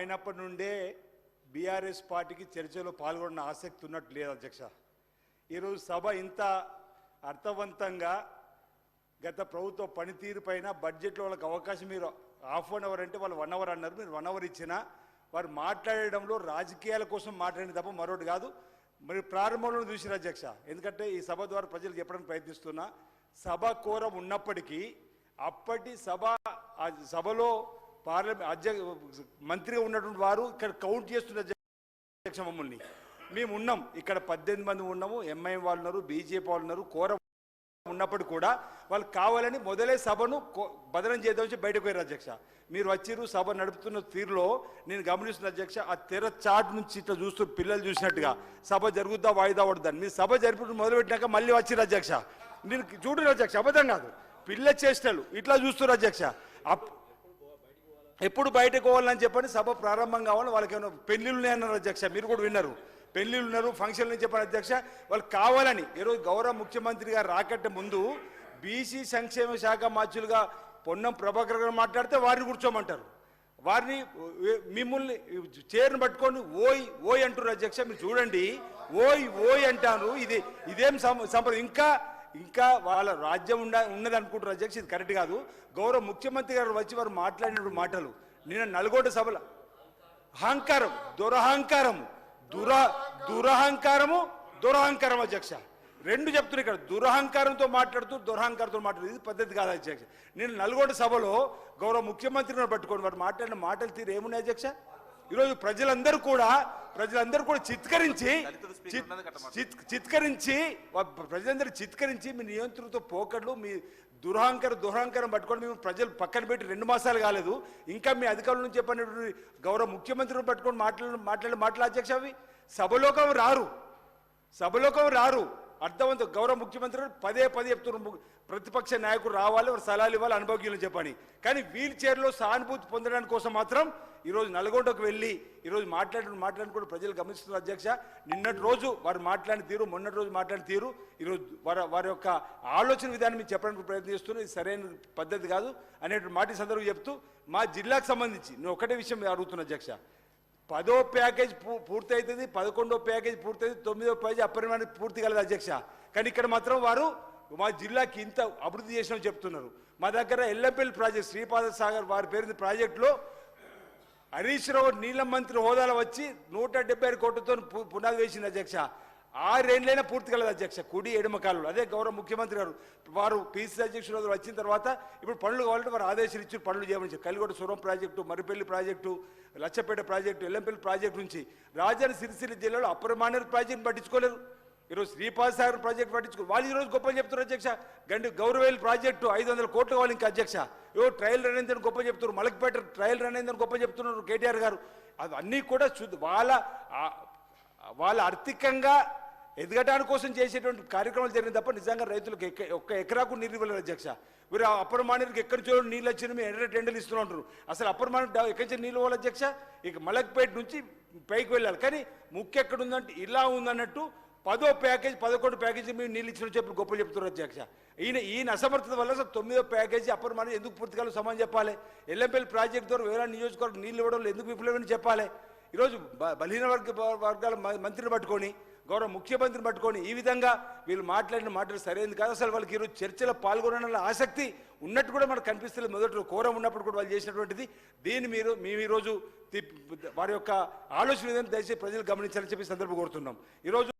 అయినప్పటి నుండే బీఆర్ఎస్ పార్టీకి చర్చలో పాల్గొన్న ఆసక్తి ఉన్నట్టు లేదు అధ్యక్ష. ఈరోజు సభ ఇంత అర్థవంతంగా గత ప్రభుత్వ పనితీరు పైన బడ్జెట్లో వాళ్ళకి అవకాశం మీరు హాఫ్ అన్ అవర్ అంటే వాళ్ళు వన్ అవర్ అన్నారు మీరు వన్ అవర్ ఇచ్చినా వారు మాట్లాడడంలో రాజకీయాల కోసం మాట్లాడిన తప్ప మరొకటి కాదు. మరి ప్రారంభంలో చూసిన అధ్యక్ష. ఎందుకంటే ఈ సభ ద్వారా ప్రజలకు చెప్పడానికి ప్రయత్నిస్తున్నా సభ కోరం ఉన్నప్పటికీ అప్పటి సభ సభలో పార్లమెంట్ అధ్యక్ష మంత్రిగా ఉన్నటువంటి వారు ఇక్కడ కౌంట్ చేస్తున్న అధ్యక్ష మమ్మల్ని. మేము ఉన్నాం. ఇక్కడ పద్దెనిమిది మంది ఉన్నాము. ఎంఐఎం వాళ్ళు ఉన్నారు బీజేపీ వాళ్ళు ఉన్నారు కోర ఉన్నప్పుడు కూడా వాళ్ళు కావాలని మొదలే సభను కో- బదనం చేద్దాం వచ్చి బయటకు పోయారు అధ్యక్ష. మీరు వచ్చిరు సభ నడుపుతున్న తీరులో నేను గమనిస్తున్న అధ్యక్ష ఆ తెర చాట్ నుంచి ఇట్లా చూస్తూ పిల్లలు చూసినట్టుగా సభ జరుగుద్దా వాయిదా పడుద్దని మీరు సభ జరుపు మొదలుపెట్టినాక మళ్ళీ వచ్చిరు అధ్యక్ష. నేను చూడరు అధ్యక్ష అబద్ధం కాదు. పిల్ల చేష్టలు ఇట్లా చూస్తున్నారు అధ్యక్ష. ఎప్పుడు బయటకు పోవాలని చెప్పండి సభ ప్రారంభం కావాలని వాళ్ళకి ఏమైనా పెళ్ళిళ్ళు ఉన్నాయన్నారు అధ్యక్ష మీరు కూడా విన్నారు. పెళ్ళిళ్ళు ఉన్నారు ఫంక్షన్లు చెప్పిన చెప్పారు అధ్యక్ష వాళ్ళు కావాలని. ఈరోజు గౌరవ ముఖ్యమంత్రి గారు రాకట్టే ముందు బీసీ సంక్షేమ శాఖ మాధ్యులుగా పొన్నం ప్రభాకర్ గారు మాట్లాడితే వారిని కూర్చోమంటారు. వారిని మిమ్మల్ని చైర్ను పట్టుకొని ఓయ్ ఓయ్ అంటారు అధ్యక్ష మీరు చూడండి. ఓయ్ ఓయ్ అంటాను. ఇది ఇదేం సం- ఇంకా ఇంకా వాళ్ళ రాజ్యం ఉండ ఉన్నది అనుకుంటారు అధ్యక్ష ఇది కరెక్ట్ కాదు. గౌరవ ముఖ్యమంత్రి గారు వచ్చి వారు మాట్లాడిన మాటలు. నిన్న నల్గొండ సభల అహంకారం దురహంకారము దుర దురహంకారము దురహంకారం అధ్యక్ష. రెండు చెప్తున్నా ఇక్కడ దురహంకారంతో మాట్లాడుతూ దురహంకారంతో మాట్లాడుతూ ఇది పద్ధతి కాదు అధ్యక్ష. నేను నల్గొండ సభలో గౌరవ ముఖ్యమంత్రిని పట్టుకొని వారు మాట్లాడిన మాటలు తీరు ఏమున్నాయి అధ్యక్ష? ఈరోజు ప్రజలందరూ కూడా ప్రజలందరూ కూడా చిత్కరించి చిత్- చిత్- చిత్కరించి ప్రజలందరూ చిత్కరించి మీ నియంత్రణతో పోకడ్లు మీ దురహంకారం దురహంకారం పట్టుకొని మేము ప్రజలు పక్కన పెట్టి రెండు మాసాలు కాలేదు. ఇంకా మీ అధికారుల నుంచి చెప్పినటువంటి గౌరవ ముఖ్యమంత్రిని పట్టుకొని మాట్లాడు మాట్లాడే మాటలు అధ్యక్ష అవి. సభలోకం రారు. సభలోకం రారు. అర్థవంతం గౌరవ ముఖ్యమంత్రి పదే పదే చెప్తున్నారు ప్రతిపక్ష నాయకుడు రావాలి వారు సలహాలు ఇవ్వాలి అనుభవజ్ఞులు చెప్పని కానీ వీల్ చైర్లో సానుభూతి పొందడానికి కోసం మాత్రం ఈరోజు నల్గొండకు వెళ్ళి ఈరోజు మాట్లాడిన మాట్లాడిన కూడా ప్రజలు గమనిస్తున్నారు అధ్యక్ష. నిన్నటి రోజు వారు మాట్లాడిన తీరు మొన్నటి రోజు మాట్లాడిన తీరు ఈరోజు వారి వారి యొక్క ఆలోచన విధానం మీరు చెప్పడానికి ప్రయత్నం చేస్తున్నారు. ఇది సరైన పద్ధతి కాదు అనేటువంటి మాట సందర్భం చెప్తూ మా జిల్లాకు సంబంధించి నేను ఒకటే విషయం అడుగుతున్నా అధ్యక్ష. పదో ప్యాకేజ్ పూ- పూర్తి అవుతుంది పదకొండో ప్యాకేజ్ పూర్తి అవుతుంది తొమ్మిదో ప్యాకేజ్ అప్పరిమాణం పూర్తి కలదు అధ్యక్ష. కానీ ఇక్కడ మాత్రం వారు మా జిల్లాకి ఇంత అభివృద్ధి చేసినామని చెప్తున్నారు. మా దగ్గర ఎల్లంపల్లి ప్రాజెక్ట్ శ్రీపాద సాగర్ వారి పేరు ప్రాజెక్టులో హరీష్ రావు నీళ్ళ మంత్రి హోదాలో వచ్చి నూట డెబ్బై ఆరు కోట్లతో పునాది వేసింది అధ్యక్ష. ఆరేళ్ళైనా పూర్తి కలదు అధ్యక్ష. కుడి ఎడమ అదే గౌరవ ముఖ్యమంత్రి గారు. వారు పీసీ అధ్యక్షుడు వచ్చిన తర్వాత ఇప్పుడు పనులు కావాలంటే వారు ఆదేశాలు ఇచ్చి పనులు చేయమని చెప్పి కలిగొడ సురం project Maripalli project Lachhapeta project Yellampalli project నుంచి రాజధాని సిరిసిల్ల జిల్లాలో అప్రమాణ ప్రాజెక్టును పట్టించుకోలేరు. ఈరోజు శ్రీపాద సాగర్ ప్రాజెక్ట్ పట్టించుకో వాళ్ళు ఈరోజు గొప్ప చెప్తున్నారు అధ్యక్ష. గండి గౌరవేల్ ప్రాజెక్టు ఐదు వందల కోట్లు కావాలి ఇంకా అధ్యక్ష. ఏవో ట్రయల్ రన్ అయిందని గొప్ప చెప్తున్నారు. మలక్పేట ట్రయల్ రన్ అయిందని గొప్ప చెప్తున్నారు కేటీఆర్ గారు. అది అన్నీ కూడా వాళ్ళ వాళ్ళ ఆర్థికంగా ఎదగటానికి కోసం చేసేటువంటి కార్యక్రమాలు జరిగిన తప్ప నిజంగా రైతులకు ఎక్క ఒక్క ఎకరాకు నీరు ఇవ్వలేదు అధ్యక్ష. మీరు అప్పర్ మానేరుకి ఎక్కడి చోటు నీళ్ళు వచ్చిన మేము ఎర్ర టెండలు ఇస్తూ ఉంటారు అసలు అప్పర్ మానేరు ఎక్కడి నుంచి నీళ్ళు ఇవ్వాలి అధ్యక్ష? ఇక మలక్పేట నుంచి పైకి వెళ్ళాలి. కానీ ముఖ్య ఎక్కడ ఉందంటే ఇలా ఉందన్నట్టు పదో ప్యాకేజ్ పదకొండు ప్యాకేజీ మేము నీళ్ళు ఇచ్చిన చెప్పి గొప్ప చెప్తున్నారు అధ్యక్ష. ఈయన ఈయన అసమర్థత వల్ల అసలు తొమ్మిదో ప్యాకేజీ అప్పర్ మానేరు ఎందుకు పూర్తిగా సమానం చెప్పాలి? ఎల్లంపల్లి ప్రాజెక్ట్ ద్వారా వేరే నియోజకవర్గం నీళ్ళు ఇవ్వడం ఎందుకు విఫలమని చెప్పాలి? ఈరోజు బలహీన వర్గ వర్గాల మంత్రిని పట్టుకొని గౌరవ ముఖ్యమంత్రిని పట్టుకొని ఈ విధంగా వీళ్ళు మాట్లాడిన మాటలు సరైనది కాదు. అసలు వాళ్ళకి ఈరోజు చర్చలో పాల్గొనడంలో ఆసక్తి ఉన్నట్టు కూడా మనకు కనిపిస్తుంది మొదటి కోరం ఉన్నప్పుడు కూడా వాళ్ళు చేసినటువంటిది. దీన్ని మీరు మేము ఈరోజు వారి యొక్క ఆలోచన విధానం దయచేసి ప్రజలు గమనించాలని చెప్పి సందర్భం కోరుతున్నాం. ఈరోజు